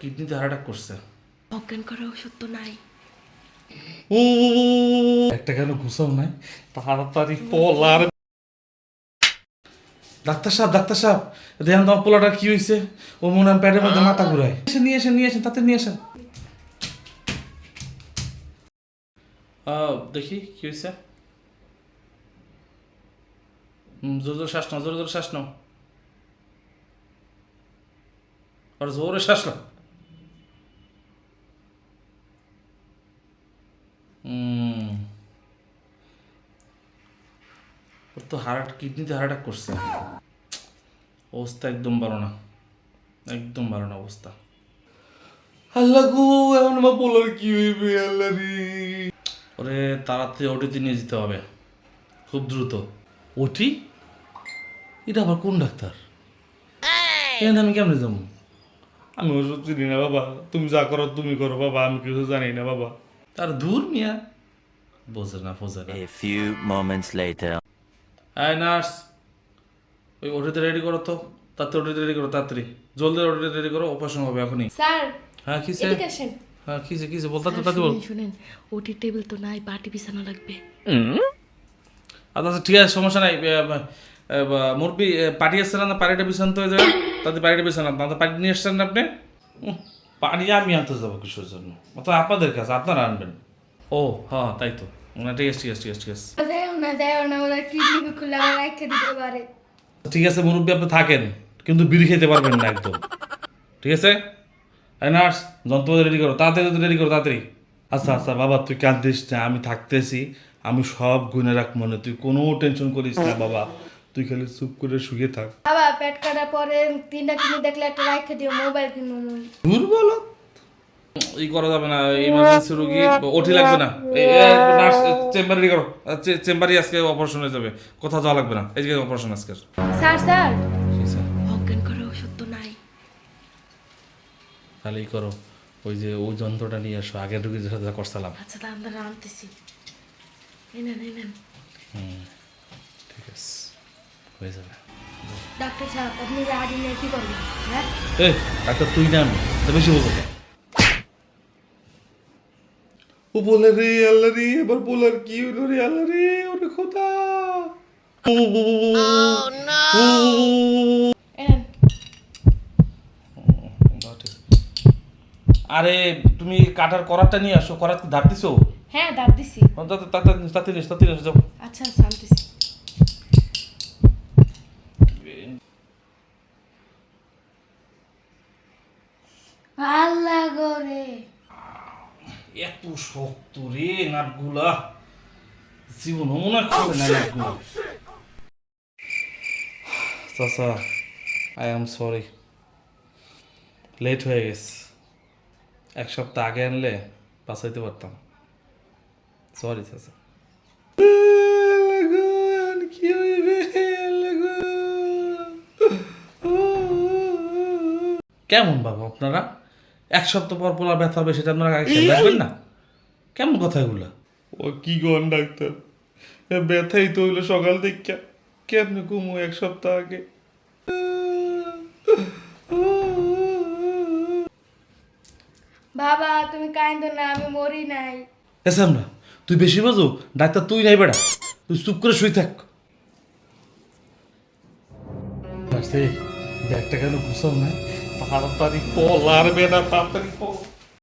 কিডনিতে heart attack করছে। অজ্ঞান করা ওষুধ তো নাই। ও একটা কেন ঘুষাও নাই? তাড়াতাড়ি পলার ডাক্তার সাহেব ডাক্তার সাহেব দেখেন তোমার পোলাটার কি হয়েছে ও মনে হয় প্যাডের মধ্যে মাথা ঘুরায়। এসে নিয়ে আসেন নিয়ে আসেন তাতে নিয়ে আহ, দেখি কি হয়েছে জোরে জোরে শ্বাস নাও জোরে জোরে শ্বাস নাও। আর জোরে শ্বাস নাও। ওর তো হার্ট কিডনিতে হার্ট অ্যাটাক করছে। অবস্থা একদম ভালো না। একদম ভালো না অবস্থা। আল্লাহ গো এখন আমার পোলার কি হইবে আল্লাহ রে। ওরে তাড়াতাড়ি ওটিতে নিয়ে যেতে হবে। খুব দ্রুত। ওটি এটা আবার কোন ডাক্তার? এখানে আমি কেমনে যাব? আমি ওষুধ চিনি না বাবা। তুমি যা করো তুমি করো বাবা। আমি কিছু জানি না বাবা। তার দূর মিয়া। বোঝে না বোঝে না। A few moments later. হ্যাঁ নার্স ওই ওটিতে রেডি করো তো। তাতে ওটিতে রেডি করো তাড়াতাড়ি। জলদি ওটিতে রেডি করো অপারেশন হবে এখনই। স্যার হ্যাঁ এদিকে আসেন। হ্যাঁ কিসে কিসে বলতে তো স্যার, তাতে বল। শুনেন, ওটির টেবিল তো নাই পাটি বিছানা লাগবে। আচ্ছা আচ্ছা ঠিক আছে সমস্যা নাই। মুরবি পার্টি আসছে না পাড়িটা বিছান তো হয়ে যাবে? তাতে পাড়িটা বিছান না। তাতে পাড়ি নিয়ে আসছেন না আপনি পানি আমি আনতে যাব কিছুর জন্য? অত আপনাদের কাছে আপনারা আনবেন। ও হ্যাঁ তাই তো। ঠিক আছে ঠিক মুরব্বী আপনি থাকেন কিন্তু বিড়ি খেতে পারবেন না একদম। ঠিক আছে? নার্স যন্ত্রপাতি রেডি করো তাড়াতাড়ি রেডি করো তাড়াতাড়ি। আচ্ছা আচ্ছা বাবা তুই কাঁদিস না আমি থাকতেছি আমি সব গুনে রাখ মনে তুই কোনো টেনশন করিস না বাবা। তুই খালি চুপ করে শুয়ে থাক। বাবা পেট কাটার পরে তিনটা কিনে দেখলে একটা রেখে দিও মোবাইল কিনবো আমি। ই করা যাবে না ইমার্জেন্সি রোগী ওটি লাগবে না। নার্স চেম্বার রেডি করো। চেম্বারই আজকে অপারেশন হয়ে যাবে কোথাও যাওয়া লাগবে না। এই যে অপারেশন আজকে স্যার স্যার। অজ্ঞান করা ওষুধ তো নাই। তাহলে ই করো ওই যে ওই যন্ত্রটা নিয়ে আসো আগের রোগী যেটা যেটা করছিলাম। আচ্ছা তা আমরা আনতেছি। এই নেন এই ঠিক আছে। হয়ে যাবে। ডাক্তার সাহেব আপনি রাডি নিয়ে কি করবেন? হ্যাঁ? এ ডাক্তার তুই না আমি তা বেশি কেন? ও বলে রে আল্লাহ রে এবার বলার কি হলো রে আল্লাহ রে ওরে খোদা। আরে তুমি কাটার করাটা নিয়ে আসো করার ধার দিছো হ্যাঁ ধার দিছি তাতে তাতে তাতে নিস তাতে নিস যাও আচ্ছা আচ্ছা আনতেছি আল্লাহ করে এত শক্ত রে নাটগুলা। জীবন মনে না নাটগুলো। চাচা আই এম সরি লেট হয়ে গেছে। এক সপ্তাহ আগে আনলে বাঁচাইতে পারতাম। সরি চাচা। কি হইবে কেমন বাবা আপনারা? এক সপ্তাহ পর পোলা ব্যথা হবে সেটা আপনারা আগে খেয়াল রাখবেন না? কেমন কথা এগুলা? ও কি গন ডাক্তার? ব্যথাই তো হইল সকাল থেকে কেমনে ঘুমো এক সপ্তাহ আগে? বাবা তুমি কাইন্দ না আমি মরি নাই। এসাম না তুই বেশি বোঝো ডাক্তার তুই নাই বেড়া। তুই চুপ করে শুই থাক। ব্যাগটা কেন ঘুষাও নাই? তাড়াতাড়ি পল আর বেড়া তাড়াতাড়ি পল